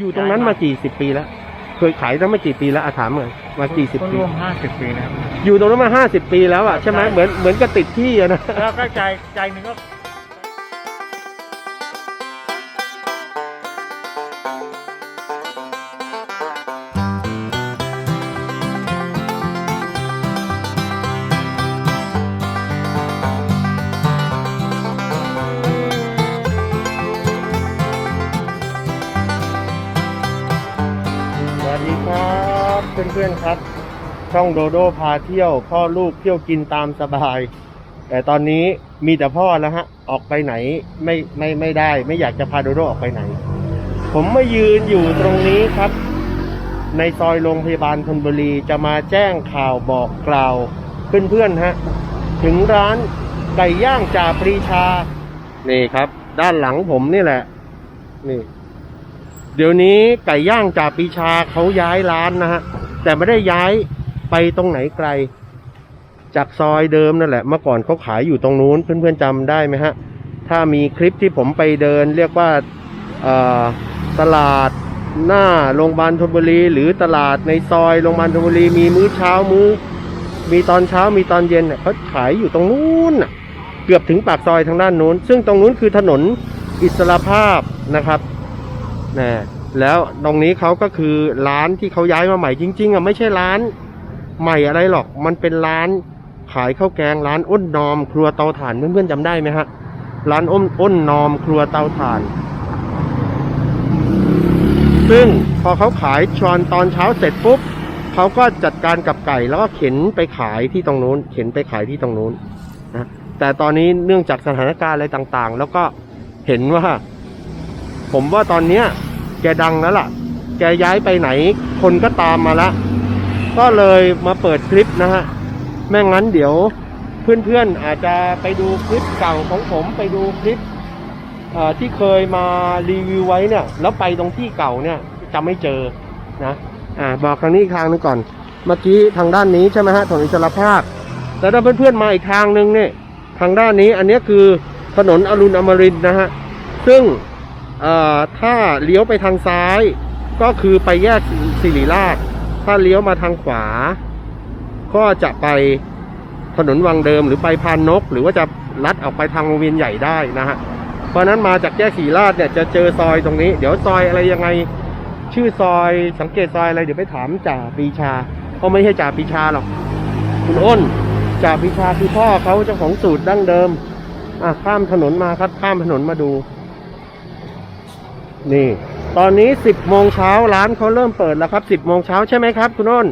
อยู่ตรงนั้นมากี่สิบปีแล้ว เคยขายตั้งมากี่ปีแล้วอาถามเลยมากี่สิบก็ปี ร่วมห้าสิบปีนะครับอยู่ตรงนั้นมาห้าสิบปีแล้วอะใช่ไหมเหมือนเหมือนกับติดที่อะนะ แล้วก็ใจใจหนึ่งก็ ช่องโดโดพาเที่ยวพ่อลูกเที่ยวกินตามสบาย แต่ตอนนี้มีแต่พ่อแล้วฮะ ออกไปไหนไม่ไม่ไม่ได้ ไม่อยากจะพาโดโดออกไปไหน ผมมายืนอยู่ตรงนี้ครับ ในซอยโรงพยาบาลธนบุรีจะมาแจ้งข่าวบอกกล่าวเพื่อนๆฮะ ถึงร้านไก่ย่างจ่าปรีชา นี่ครับ ด้านหลังผมนี่แหละ นี่ เดี๋ยวนี้ไก่ย่างจ่าปีชาเขาย้ายร้านนะฮะ แต่ไม่ได้ย้าย ไปตรงไหนไกล จากซอยเดิมนั่นแหละ เมื่อก่อนเขาขายอยู่ตรงนู้น เพื่อนๆจำได้ไหมฮะ ถ้ามีคลิปที่ผมไปเดิน เรียกว่าตลาดหน้าโรงพยาบาลธนบุรี หรือตลาดในซอยโรงพยาบาลธนบุรีมีมื้อเช้ามื้อ มีตอนเช้ามีตอนเย็นเนี่ยเขาขายอยู่ตรงนู้นเกือบถึงปากซอยทางด้านนู้น ซึ่งตรงนู้นคือถนนอิสระภาพนะครับนะแล้วตรงนี้เขาก็คือร้านที่เขาย้ายมาใหม่จริง ๆอะไม่ใช่ร้าน ใหม่อะไรหรอก มันเป็นร้านขายข้าวแกงร้านอ้นนอม ครัวเตาถ่านเพื่อนๆจำได้ไหมฮะ ร้านอ้นอ้นนอม ครัวเตาถ่าน ซึ่งพอเขาขายชอนตอนเช้าเสร็จปุ๊บเขาก็จัดการกับไก่แล้วก็เข็นไปขายที่ตรงนู้น เข็นไปขายที่ตรงนู้นนะแต่ตอนนี้เนื่องจากสถานการณ์อะไรต่างๆ แล้วก็เห็นว่า ผมว่าตอนเนี้ยแกดังแล้วล่ะ แกย้ายไปไหน คนก็ตามมาละ ก็เลยมาเปิดคลิปนะฮะแม่งั้นเดี๋ยวเพื่อนๆอาจจะไปดูคลิปเก่าของผมไปดูคลิปที่เคยมารีวิวไว้เนี่ย แล้วไปตรงที่เก่าเนี่ยจะไม่เจอนะอ่าบอกทางนี้อีกทางนึงก่อน เมื่อกี้ทางด้านนี้ใช่ไหมฮะถนนอิสรภาพแต่ถ้าเพื่อนๆมาอีกทางหนึ่งเนี่ยทางด้านนี้อันนี้คือถนนอรุณอมรินนะฮะซึ่งถ้าเลี้ยวไปทางซ้ายก็คือไปแยกสิริราช ถ้าเลี้ยวมาทางขวา ก็จะไปถนนวังเดิมหรือไปพานนก หรือว่าจะลัดออกไปทางวงเวียนใหญ่ได้นะฮะเพราะนั้นมาจากแยกสิริราชเนี่ยจะเจอซอยตรงนี้ เดี๋ยวซอยอะไรยังไง ชื่อซอยสังเกตซอยอะไรเดี๋ยวไปถามจ่าปีชาเพราไม่ใช่จ่าปีชาหรอกคุณอ้นจ่าปีชาคือพ่อเขาเจ้าของสูตรดั้งเดิมอะข้ามถนนมาครับข้ามถนนมาดู นี่ ตอนนี้สิบโมงเช้าร้านเขาเริ่มเปิดแล้วครับสิบโมงเช้าใช่ไหมครับ คุณอ้น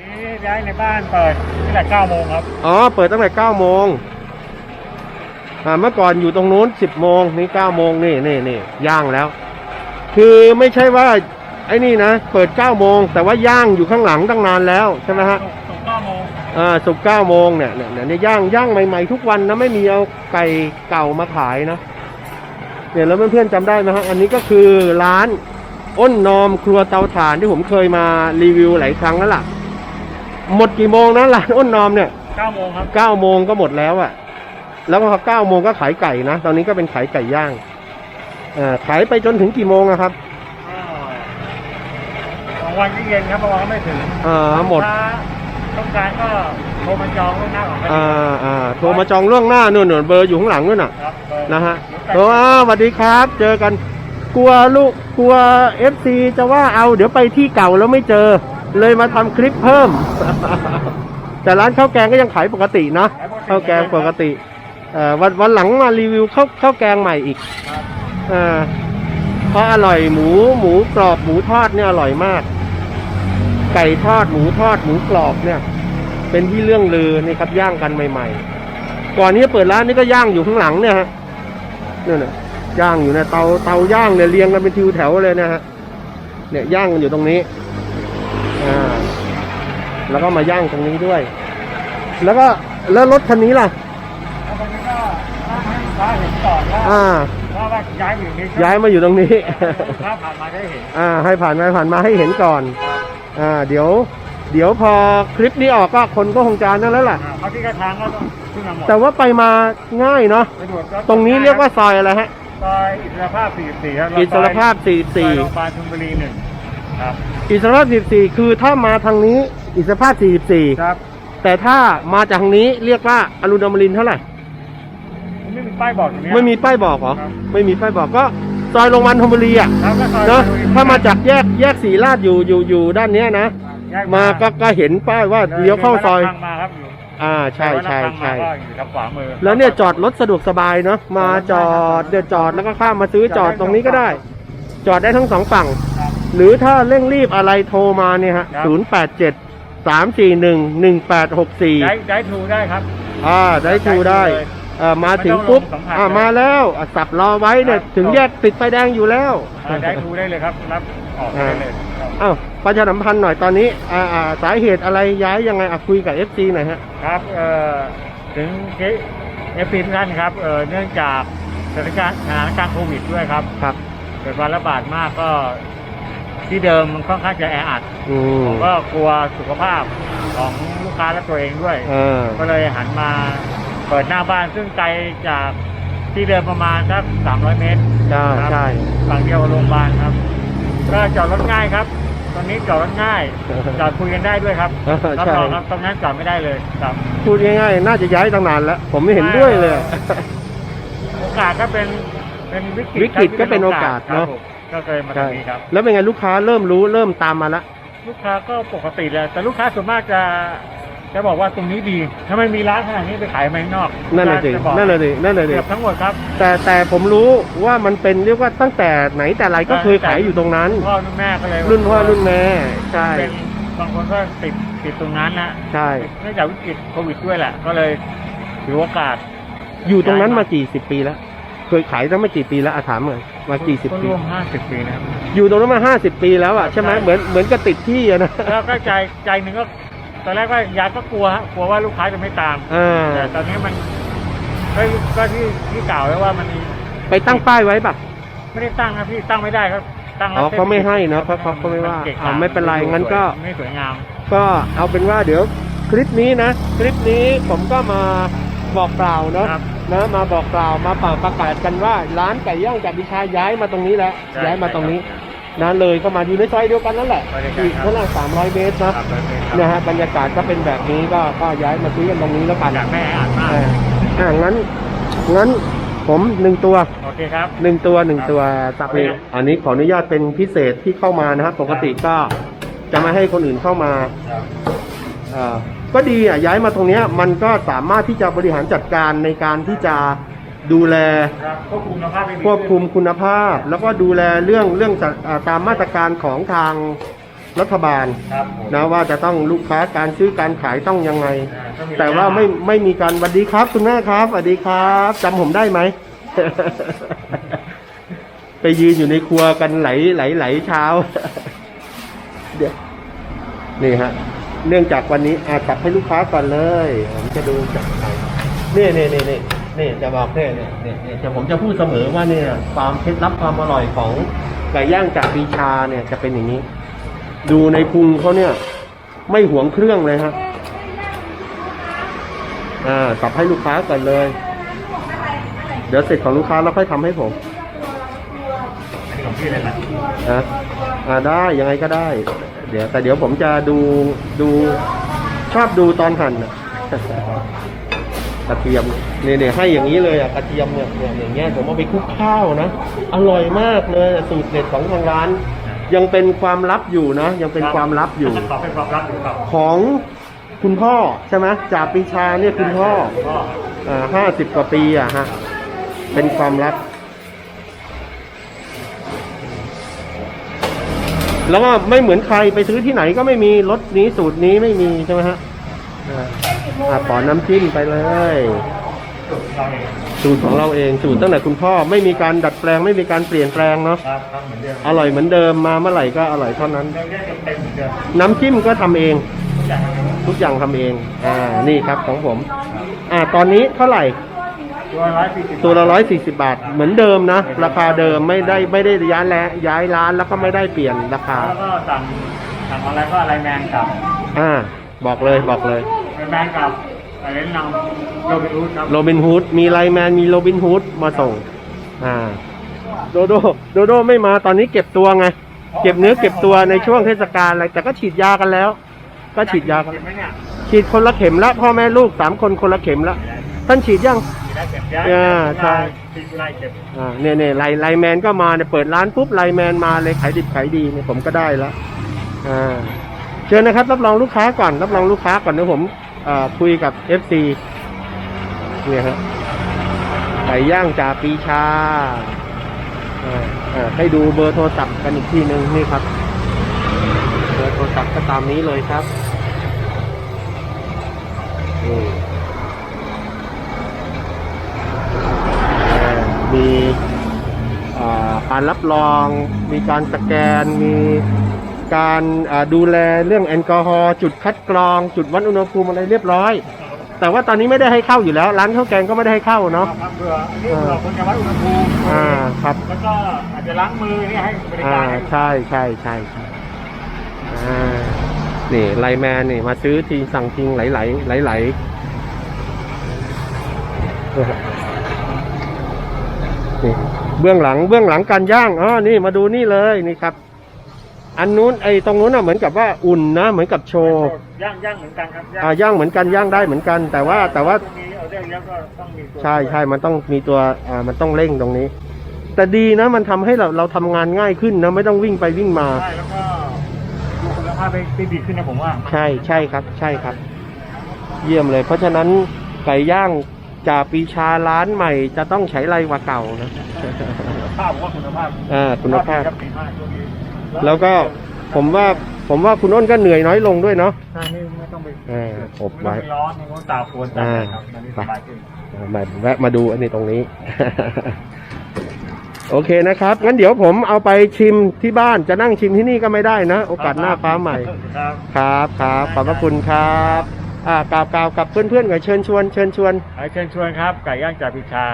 ทีนี้ย้ายในบ้านเปิดตั้งแต่เก้าโมงครับอ๋อเปิดตั้งแต่เก้าโมงอ่าเมื่อก่อนอยู่ตรงนู้นสิบโมงนี่เก้าโมงนี่นี่นี่ย่างแล้ว คือไม่ใช่ว่าไอ้นี่นะเปิดเก้าโมงแต่ว่าย่างอยู่ข้างหลังตั้งนานแล้วใช่ไหมฮะตกเก้าโมงอ่าสุกร์เก้าโมงเนี่ยเนี่ยเนี่ยเนี่ยย่างย่างใหม่ๆทุกวันนะไม่มีเอาไก่เก่ามาขายนะ เนี่ยแล้วเพื่อนๆจำได้ไหมฮะอันนี้ก็คือร้านอ้นนอมครัวเตาถ่านที่ผมเคยมารีวิวหลายครั้งแล้วล่ะ หมดกี่โมงนะร้านอ้นนอมเนี่ยเก้าโมงครับเก้าโมงก็หมดแล้วอะแล้วพอเก้าโมงก็ขายไก่นะ ตอนนี้ก็เป็นขายไก่ย่างอ่าขายไปจนถึงกี่โมงอะครับก็บางวันก็เย็นครับบางวันก็ไม่ถึงอ่าหมดถ้าต้องการก็โทรมาจองล่วงหน้าก่อนก็อ่าได้อ่าโทรมาจองล่วงหน้านู่นนู่นเบอร์อยู่ข้างหลังนู่นน่ะครับเปิด นะฮะเดี๋โอ้ยวอ้าวสวัสดีครับ เจอกัน กลัวลูกกลัวเอฟซีจะว่าเอาเดี๋ยวไปที่เก่าแล้วไม่เจอ เลยมาทำคลิปเพิ่ม แต่ร้านข้าวแกงก็ยังขายปกตินะข้าวแกงปกติเอ่อวันวันหลังมารีวิวข้าวข้าวแกงใหม่อีกครับอ่าเพราะอร่อยหมูหมูกรอบหมูทอดเนี่ยอร่อยมาก ไก่ทอดหมูทอดหมูกรอบเนี่ย เป็นที่เรื่องลือนี่ครับย่างกันใหม่ ๆ ก่อนที่จะเปิดร้านนี่ก็ย่างอยู่ข้างหลังเนี่ยฮะ นี่นน่ะย่างอยู่เนี่ยเตาเตาย่างเนี่ยเรียงกันเป็นทิวแถวเลยนะฮะเนี่ยย่างกันอยู่ตรงนี้อ่าแล้วก็มาย่างตรงนี้ด้วย แล้วก็แล้วรถคันนี้ล่ะแล้วตอนนี้ก็ให้ลูกค้าเห็นก่อนว่าอ่า ว่าว่าย้ายอยู่นี่ย้ายมาอยู่ตรงนี้ลูกค้าผ่านมาได้เห็น อ่า ให้ผ่านมาผ่านมาให้เห็นก่อนครับอ่า เดี๋ยว เดี๋ยวพอคลิปนี้ออกก็คนก็คงจะนั่นแล้วล่ะอ่าเขาที่กระทางก็ต้องขึ้นมาหมดแต่ว่าไปมาง่ายเนาะ สะดวกตรงนี้เรียกว่าซอยอะไรฮะซซอยอิสรภาพ 44 ครับอิสรภาพ ซอยโรงพ44ยาบาลชลบุรีหนึ่งครับอิสรภาพ 44 คือถ้ามาทางนี้อิสรภาพ 44 ครับแต่ถ้ามาจากทางนี้เรียกว่าอรุณอมรินทร์เท่าไหร่ไม่มีป้ายบอกตรงนี้ไม่มีป้ายบอกเหรอ ครับ ไม่มีป้ายบอกก็ซอยโรงพยาบาลธนบุรีอะ ครับก็ซอยเนาะชลบุรีถ้ามาจากแยกแยกสีลาดอยู่อยู่อยู่ด้านเนี้ยนะ แยกมาก็ก็เห็นป้ายว่าเลี้ยวเข้าซอยลวัดระฆังมาครับอยู่อ่าใช่ใช่ลวัดระฆังใช่มาก็อยู่ทางขวามือแล้วเนี่ยจอดรถสะดวกสบายเนาะมาจอดเดี๋ยวจอดแล้วก็ข้ามมาซื้อจอดตรงนี้ก็ได้ จอดได้ทั้งสองฝั่ง ครับ หรือถ้าเร่งรีบอะไรโทรมาเนี่ยฮะครับ ศูนย์แปดเจ็ดสามสี่หนึ่งหนึ่งแปดหกสี่ได้ได้ทูได้ครับ อ่าได้ทูได้ได้เลยเอ่อมาถึงปุ๊บไม่ต้องลงสัมผัสอ่าเลยมาแล้วอะสับรอไว้เนี่ยครับ ถึงแยกติดไฟแดงอยู่แล้ว อ่าได้ทูได้เลยครับรับ ออกได้เลยครับ อ้าวประชาสัมพันธ์หน่อยตอนนี้อ่าอ่าสาเหตุอะไรย้ายยังไงอะคุยกับเอฟซีหน่อยฮะ ครับเอ่อถึงเอฟพีทุกท่านครับเอ่อเนื่องจากสถานการณ์สถานการณ์โควิดด้วยครับครับ เกิดการระบาดมากก็ที่เดิมมันค่อนข้างจะแออัดอืมผมก็กลัวสุขภาพของลูกค้าและตัวเองด้วย เออก็เลยหันมาเปิดหน้าบ้านซึ่งไกลจากที่เดิมประมาณสัก300 เมตรใช่ครับใช่ ฝั่งเดียวกับโรงพยาบาลครับ ก็จอดรถง่ายครับ ตอนนี้จอดรถง่าย จอดคุยกันได้ด้วยครับเออรับใช่รองครับตรงนั้นจอดไม่ได้เลยครับพูดง่ายๆ น่าจะย้ายตั้งนานแล้ว ผมไม่เห็นด้วยเลยอะโอกาสก็เป็นเป็นวิกฤตวิกฤตก็เป็นโอกาสครับเนอะผมก็เคยมาตรใช่งนี้ครับ แล้วเป็นไงลูกค้าเริ่มรู้เริ่มตามมาละ ลูกค้าก็ปกติเลยแต่ลูกค้าส่วนมากจะ จะบอกว่าตรงนี้ดี ถ้าไม่มีร้านขนาดนี้ไปขายมาข้างนอกนั่นน่ะสิจบอกนั่นน่ะสินั่นน่ะสิเกือบทั้งหมดครับ แต่แต่ผมรู้ว่ามันเป็นเรียกว่าตั้งแต่ไหนแต่ไรก็เคยขายอยู่ตรงนั้น พ่อรุ่นแม่ก็เลยรุ่นพ่อรุ่นแม่ใช่เป็นบางคนก็ติดติดตรงนั้นนะใช่เนื่องจากวิกฤตโควิดด้วยแหละ ก็เลยถือโอกาส อยู่ตรงนั้นมากี่สิบปีแล้ว เคยขายตั้งไม่กี่ปีแล้วอาถามเลยมากี่สิบก็ปีร่วมห้าสิบปีนะครับอยู่ตรงนั้นมาห้าสิบปีแล้วอะใช่ไหมใช่เหมือนเหมือนกับติดที่อะนะแล้วก็ใจใจหนึ่งก็ ตอนแรกว่ายายก็กลัวฮะกลัวว่าลูกค้าจะไม่ตาม อ่า แต่ตอนนี้มันก็ก็ที่ที่กล่าวไว้ว่ามันไปตั้งป้ายไว้ปะไม่ได้ตั้งนะพี่ตั้งไม่ได้ครับตั้งแล้วอ๋อเขาไม่ให้เนอะเขาเขาเขาไม่ว่าเกะกะอ่าไม่เป็นไรงั้นก็ ไม่สวยงาม ก็เอาเป็นว่าเดี๋ยวคลิปนี้นะ คลิปนี้ผมก็มาบอกกล่าวเนาะครับนะมาบอกกล่าวมาเป่าประกาศกันว่า ร้านไก่ย่างจัดดิชาย้ายมาตรงนี้แล้ว ใช่ย้ายมาตรงนี้ นะเลยก็มาอยู่ในซอยเดียวกันนั่นแหละซอยเดียวกันอีกครับ เท่าไหร่สามร้อยเมตรครันะบเลยครับนะฮะบรรยากาศก็เป็นแบบนี้ก็ก็ย้ายมาซื้อกันตรงนี้แล้วกันอยากแม่อ่านมากอ่าอ่างั้นงั้นผมหนึ่งตัว โอเคครับ หนึ่งตัวหนึ่งตัวตักนี้ครับอันนี้ขออนุญาตเป็นพิเศษที่เข้ามานะครับปกติก็จะไม่ให้คนอื่นเข้ามาเอ่อก็ดีอะย้ายมาตรงเนี้ยมันก็สามารถที่จะบริหารจัดการในการที่จะ ดูแลครับควบคุมคุณภาพให้ดีควบคุมคุณภาพ แล้วก็ดูแลเรื่องเรื่องจัดอ่าตามมาตรการของทางรัฐบาลครับผมนะว่าจะต้องลูกค้าการซื้อการขายต้องยังไงอ่าต้องมีแต่ว่าไม่ไม่มีการสวัสดีครับคุณแม่ครับสวัสดีครับจำผมได้ไหมไปยืนอยู่ในครัวกันไหลไหลไหลเช้าเดี๋ยวนี่ฮะเนื่องจากวันนี้อาจับให้ลูกค้าก่อนเลย ผมจะดูจากไหนนี่นี่นี่นี่ นี่จะบอกเนี่ยเนี่ยเนี่ยเนี่ยจะผมจะพูดเสมอว่าเนี่ยความเคล็ดลับความอร่อยของไก่ย่างจากปีชาเนี่ยจะเป็นอย่างนี้ ดูในพุงเขาเนี่ย ไม่หวงเครื่องเลยฮะอ่าสับให้ลูกค้าก่อนเลย เดี๋ยวเสร็จของลูกค้าแล้วค่อยทำให้ผมอันนี้ของพี่เลยนะนะอ่าได้ยังไงก็ได้ เดี๋ยวแต่เดี๋ยวผมจะดูดูชอบดูตอนหั่นน่ะ กระเทียมเนี่ยเนี่ยให้อย่างนี้เลยอะกระเทียมเนี่ยเนี่ยอย่างเงี้ยผมเอาไปคลุกข้าวนะ อร่อยมากเลยสูตรเด็ดของทางร้าน ยังเป็นความลับอยู่นะ ยังเป็นความลับอยู่ ขอเป็นความลับอยู่ครับของคุณพ่อใช่ไหมจ่าปีชาเนี่ยคุณพ่อก็อ่าห้าสิบกว่าปีอะฮะเป็นความลับ แล้วก็ไม่เหมือนใครไปซื้อที่ไหนก็ไม่มีรสนี้สูตรนี้ไม่มีใช่ไหมฮะ อ่าอ่าขอน้ำจิ้มไปเลยเราเองสูตรของเราเองสูตรตั้งแต่คุณพ่อไม่มีการดัดแปลงไม่มีการเปลี่ยนแปลงเนาะครับครับเหมือนเดิมอร่อยเหมือนเดิมมาเมื่อไหร่ก็อร่อยเท่านั้นเดิมแยกเต็มๆเหมือนเดิมน้ำจิ้มก็ทำเอง ทุกอย่างเหมือนเดิมทุกอย่างทำเองอ่านี่ครับของผม อ่าตอนนี้เท่าไหร่ ตัวร้อยสี่สิบตัวละร้อยสี่สิบาท เหมือนเดิมนะ ราคาเดิมไม่ได้ไม่ได้ย้ายแล้วย้ายร้านแล้วก็ไม่ได้เปลี่ยนราคา แล้วก็สั่งสั่งอะไรก็อะไรแมนกับอ่า บอกเลยบอกเลย แมนกับอะไรนำโรบินฮูดครับโรบินฮูดมีไลน์แมนมีโรบินฮูดมาส่ง อ่า โดโดโดโดไม่มาตอนนี้เก็บตัวไง เก็บเนื้อเก็บตัวในช่วงเทศกาลอะไรแต่ก็ฉีดยากันแล้ว ก็ฉีดยากันเห็นไหมเนี่ยฉีดคนละเข็มละพ่อแม่ลูกสามคนคนละเข็มละท่านฉีดยัง ฉีดได้เก็บยาอ่าใช่ ฉีดไล่เก็บอ่าเนี่ยเนี่ยไลไลแมนก็มาเนี่ยเปิดร้านปุ๊บไลแมนมาเลยขายดิบขายดีเนี่ยผมก็ได้แล้วอ่าเชิญนะครับ รับรองลูกค้าก่อน รับรองลูกค้าก่อนเดี๋ยวผมอ่า คุยกับ FC เนี่ยฮะไก่ย่างจ่าปีชาให้ดูเบอร์โทรศัพท์กันอีกทีหนึ่งนี่ครับ เบอร์โทรศัพท์ก็ตามนี้เลยครับมีการรับรอง มีการสแกน มี การอ่าดูแลเรื่องแอลกอฮอล์จุดคัดกรอง จุดวัดอุณหภูมิอะไรเรียบร้อย แต่ว่าตอนนี้ไม่ได้ให้เข้าอยู่แล้ว ร้านข้าวแกงก็ไม่ได้ให้เข้าเนาะครับเผื่อนี่เผื่อคนจะวัดอุณหภูมิอ่าครับแล้วก็อาจจะล้างมือเนี่ยให้บริอ่าการให้ใช่ใช่ใช่ใช่อ่านี่ไลน์แมนนี่มาซื้อทีสั่งทิ้งไหลไหลไหลไหลนี่เบื้องหลังเบื้องหลังการย่างอ๋อนี่มาดูนี่เลยนี่ครับ อันนู้นไอ้ตรงนู้นน่ะเหมือนกับว่าอุ่นนะเหมือนกับโชว์ย่างย่างเหมือนกันครับอ่าย่างเหมือนกันย่างได้เหมือนกัน แต่ว่าแต่ว่าตรงนี้เอาได้แล้วก็ต้องมีตัวใช่ใช่มันต้องมีตัวอ่ามันต้องเร่งตรงนี้ แต่ดีนะมันทำให้เราเราทำงานง่ายขึ้นนะไม่ต้องวิ่งไปวิ่งมาใช่แล้วก็ดูคุณภาพไปไปดีขึ้นนะผมว่า ใช่ใช่ครับ ใช่ครับ เยี่ยมเลย เพราะฉะนั้นไก่ย่างจ่าปีชาร้านใหม่จะต้องใช้ไรกว่าเก่านะคุณภาพผมว่าคุณภาพอ่าคุณภาพ แล้วก็ผมว่าผมว่าคุณอ้นก็เหนื่อยน้อยลงด้วยเนาะใช่นี่ไม่ต้องไปอ่าอบไว้ ม่ต้องปร้อนไม่ต้องตากฝนตากแดดครับอันนี้สบายขึ้น มาแวะมาดูอันนี้ตรงนี้ โอเคนะครับ งั้นเดี๋ยวผมเอาไปชิมที่บ้านจะนั่งชิมที่นี่ก็ไม่ได้นะ โอกาสหน้าฟ้าใหม่ ครับ ครับครับขอบพระคุณครับอ่ากล่าวกล่าวกับเพื่อนๆก่อนเชิญชวนเชิญชวนขอเชิญชวนครับไก่ย่างจากพิชา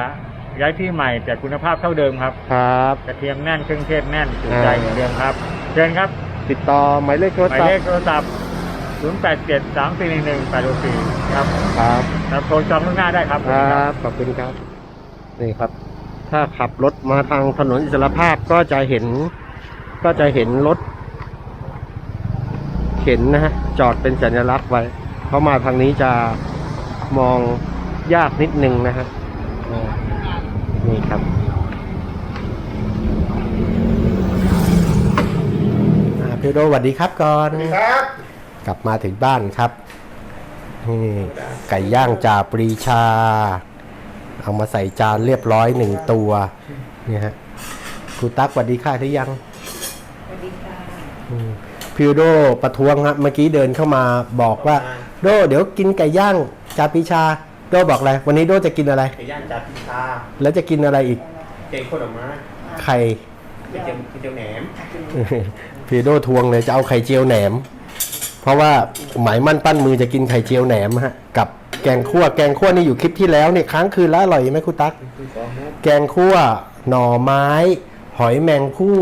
ย้ายที่ใหม่แต่คุณภาพเท่าเดิมครับ ครับ กระเทียมแน่นเครื่องเทศแน่นถูกใจเหมือนเดิมครับ เชิญครับติดต่อหมายเลขโทรหมายศัพเลท์ขโทรศัพท์ 087 3 4 1 1 8 6 4ครับครับ ครับโทรจองล่วงหน้าได้ครับ ครับ ขอบคุณครับ นี่ครับ ถ้าขับรถมาทางถนนอิสรภาพก็จะเห็น ก็จะเห็นรถเข็นนะฮะ จอดเป็นสัญลักษณ์ไว้ เพราะมาทางนี้จะมองยากนิดนึงนะฮะอ่า นี่ครับอ่าพี่โดสวัสดีครับก่อนครับ กลับมาถึงบ้านครับนี่ไก่ย่างจ่าปรีชา เอามาใส่จานเรียบร้อยหนึ่งตัวเนี่ยฮะครูตั๊กสวัสดีค่ะหรือยังสวัสดีค่ะพิวโดประท้วงครับเมื่อกี้เดินเข้ามาบอกว่า โดเดี๋ยวกินไก่ย่างจ่าปรีชา โดบอกอะไร วันนี้โดจะกินอะไร ไก่ย่างจากพิชาแล้วจะกินอะไรอีกเก่งข้าวดอกไม้ไข่ไก่เจียวไก่เจียวแหนมพีโดทวงเลยจะเอาไข่เจียวแหนม เพราะว่าหมายมั่นปั้นมือจะกินไข่เจียวแหนมฮะกับแกงคั่วแกงคั่วนี่อยู่คลิปที่แล้วเนี่ยค้างคืนแล้วอร่อยไหมคุณตั๊กแกงคั่วหน่อไม้ หอยแมงผู้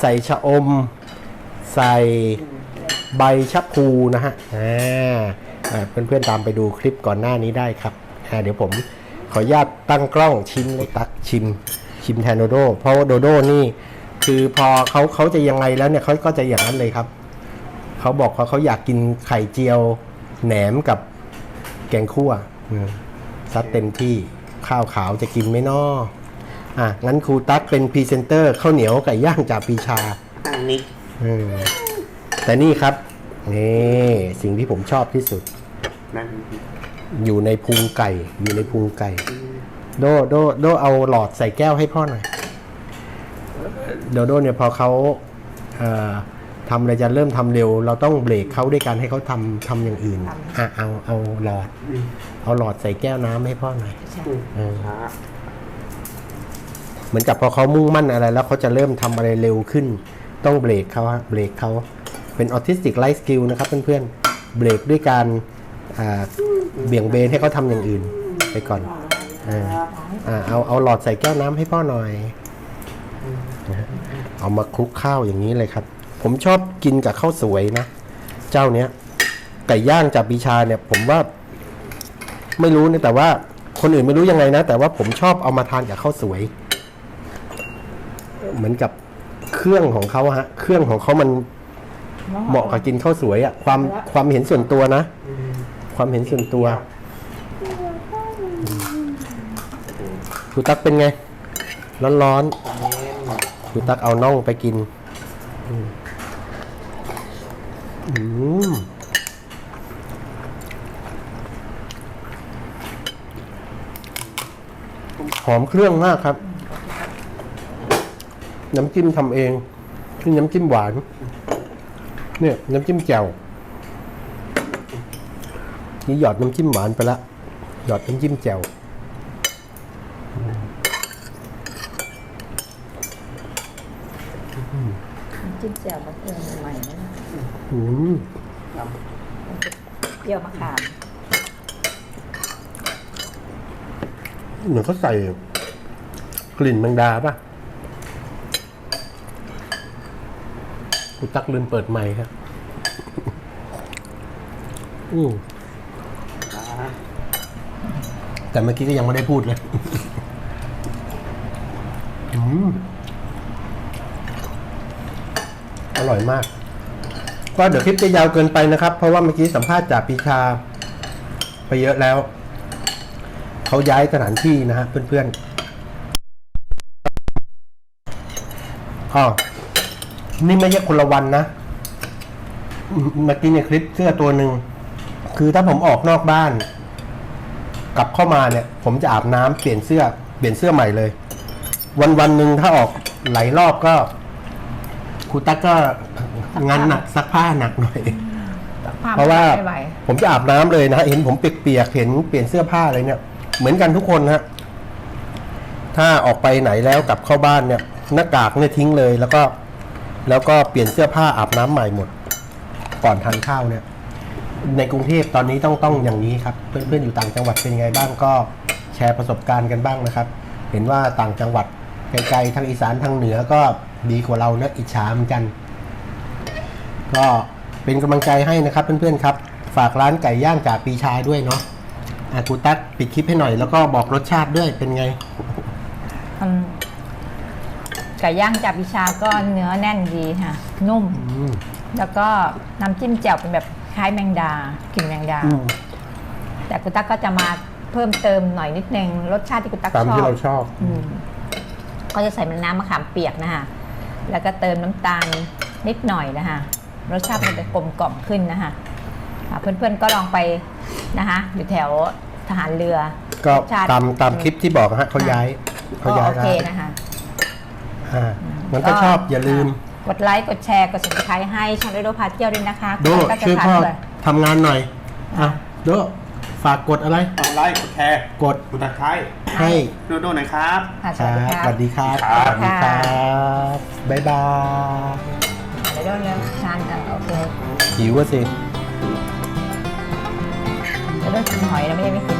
ใส่ชะอม ใส่ใบชะพูนะฮะอ่าอ่า เพื่อนๆตามไปดูคลิปก่อนหน้านี้ได้ครับอ่าเดี๋ยวผมขออนุญาตตั้งกล้องชิมเลยตักชิม ชิมแทนโดโดเพราะว่าโดโดนี่ คือพอเขาเขาจะยังไงแล้วเนี่ยเขาก็จะอย่างนั้นเลยครับ เขาบอกว่าเขาอยากกินไข่เจียวแหนมกับแกงคั่วอืมซัดเต็มที่ข้าวขาวจะกินไหมนออะ งั้นครูตั๊กเป็นพรีเซนเตอร์ข้าวเหนียวไก่ย่างจากปีชาอันนี้อืมแต่นี่ครับ นี่สิ่งที่ผมชอบที่สุด นั่นอยู่ในพุงไก่ อยู่ในพุงไก่ โดโดโดเอาหลอดใส่แก้วให้พ่อหน่อยโดโดเนี่ยพอเขาเอ่อทำอะไรจะเริ่มทำเร็ว เราต้องเบรกเขาด้วยการให้เขาทำทำอย่างอื่นอะเอาเอาหลอด เอาหลอดใส่แก้วน้ำให้พ่อหน่อยเออช้าเหมือนกับพอเขามุ่งมั่นอะไร แล้วเขาจะเริ่มทำอะไรเร็วขึ้น ต้องเบรกเขาฮะเบรกเขา เป็นออทิสติกไลฟ์สกิลนะครับเพื่อนๆเบรกด้วยการเบี่ยงเบนให้เขาทำอย่างอื่นไปก่อนอเอาเอาหลอดใส่แก้วน้ำให้พ่อหน่อย เอามาคลุกข้าวอย่างนี้เลยครับ ผมชอบกินกับข้าวสวยนะ เจ้าเนี้ยไก่ย่างจากปีชาเนี่ย ผมว่าไม่รู้นะแต่ว่าคนอื่นไม่รู้ยังไงนะ แต่ว่าผมชอบเอามาทานกับข้าวสวย เหมือนกับเครื่องของเขาฮะ เครื่องของเขามัน เหมาะกับกินข้าวสวยอะความความเห็นส่วนตัวนะ ความเห็นส่วนตัวครูตักเป็นไง ร้อนๆครูตักเอาน่องไปกินอืมอืมหอมเครื่องมากครับ น้ำจิ้มทำเองนี่น้ำจิ้มหวาน เนี่ยน้ำจิ้มแจ่วนี่หยอดน้ำจิ้มหวานไปละ หยอดน้ำจิ้มแจ่วจิ้มแจ่วมะเขือใหม่ๆนะอืมเปรี้ยวมะขามเหมือนเขาใส่กลิ่นแมงดาป่ะ กูตักลืมเปิดไมค์ครับอืมแต่เมื่อกี้ก็ยังไม่ได้พูดเลยอืมอร่อยมาก ก็เดี๋ยวคลิปจะยาวเกินไปนะครับ เพราะว่าเมื่อกี้สัมภาษณ์จากปีชา ไปเยอะแล้ว เขาย้ายสถานที่นะฮะเพื่อนๆอ๋อ นี่ไม่ใช่คนละวันนะอืมเมื่อกี้ในคลิปเสื้อตัวหนึ่งคือถ้าผมออกนอกบ้าน กลับเข้ามาเนี่ย ผมจะอาบน้ำเปลี่ยนเสื้อ เปลี่ยนเสื้อใหม่เลย วันวันหนึ่งถ้าออกหลายรอบก็ครูตั๊กก็งานหนักซักผ้าหนักหน่อย เพราะว่าไม่ไหวผมจะอาบน้ำเลยนะฮะเห็นผมเปียกๆเห็นเปลี่ยนเสื้อผ้าอะไรเนี่ย เหมือนกันทุกคนฮะถ้าออกไปไหนแล้วกลับเข้าบ้านเนี่ย หน้ากากเนี่ยทิ้งเลยแล้วก็ แล้วก็เปลี่ยนเสื้อผ้าอาบน้ำใหม่หมด ก่อนทานข้าวเนี่ย ในกรุงเทพตอนนี้ต้องต้องอย่างนี้ครับ เพื่อนๆอยู่ต่างจังหวัดเป็นไงบ้างก็แชร์ประสบการณ์กันบ้างนะครับ เห็นว่าต่างจังหวัดไกลๆทางอีสานทางเหนือก็ดีกว่าเรานะอิจฉาเหมือนกัน ก็เป็นกำลังใจให้นะครับ เพื่อนๆครับ ฝากร้านไก่ย่างจากปีชาด้วยเนาะอากูตั๊กปิดคลิปให้หน่อยแล้วก็บอกรสชาติด้วยเป็นไงอืม ไก่ย่างจากพิชาก็เนื้อแน่นดีค่ะ นุ่ม อืมแล้วก็น้ำจิ้มแจ่วเป็นแบบคล้ายแมงดากลิ่นแมงดา อืมแต่กุตักก็จะมาเพิ่มเติมหน่อยนิดนึงรสชาติที่กุตักตามชอที่บเราชอบ อืมก็จะใส่มันน้ำมะขามเปียกนะคะแล้วก็เติมน้ำตาลนิดหน่อยนะคะรสชาติมันจะกลมกล่อมขึ้นนะคะอ่าเพื่อนๆก็ลองไปนะคะอยู่แถวทหารเรือก็รสชติ ตามตามคลิปที่บอกฮะเขาย้ายก็เขาย้ายโอเคร้านนะคะ อ่ามันก็ชอบอย่าลืม กดไลค์กดแชร์กด subscribe ให้ช่องเรโดพาเที่ยวด้วยนะคะโดก็จะช่วยทันพ่อเลยทำงานหน่อยอะโดฝากกดอะไร กดไลค์กดแชร์กดกดตะไคร้ให้โดโดหน่อยครับ ค่ะสควัสดีรับครับสวัสดีครับครับสวัสดีครับบ๊ายบายเรโดเริ่มทานกันโอเคหิวก็สิเรโดกินหอยแล้วไม่ได้ไม่กินนะ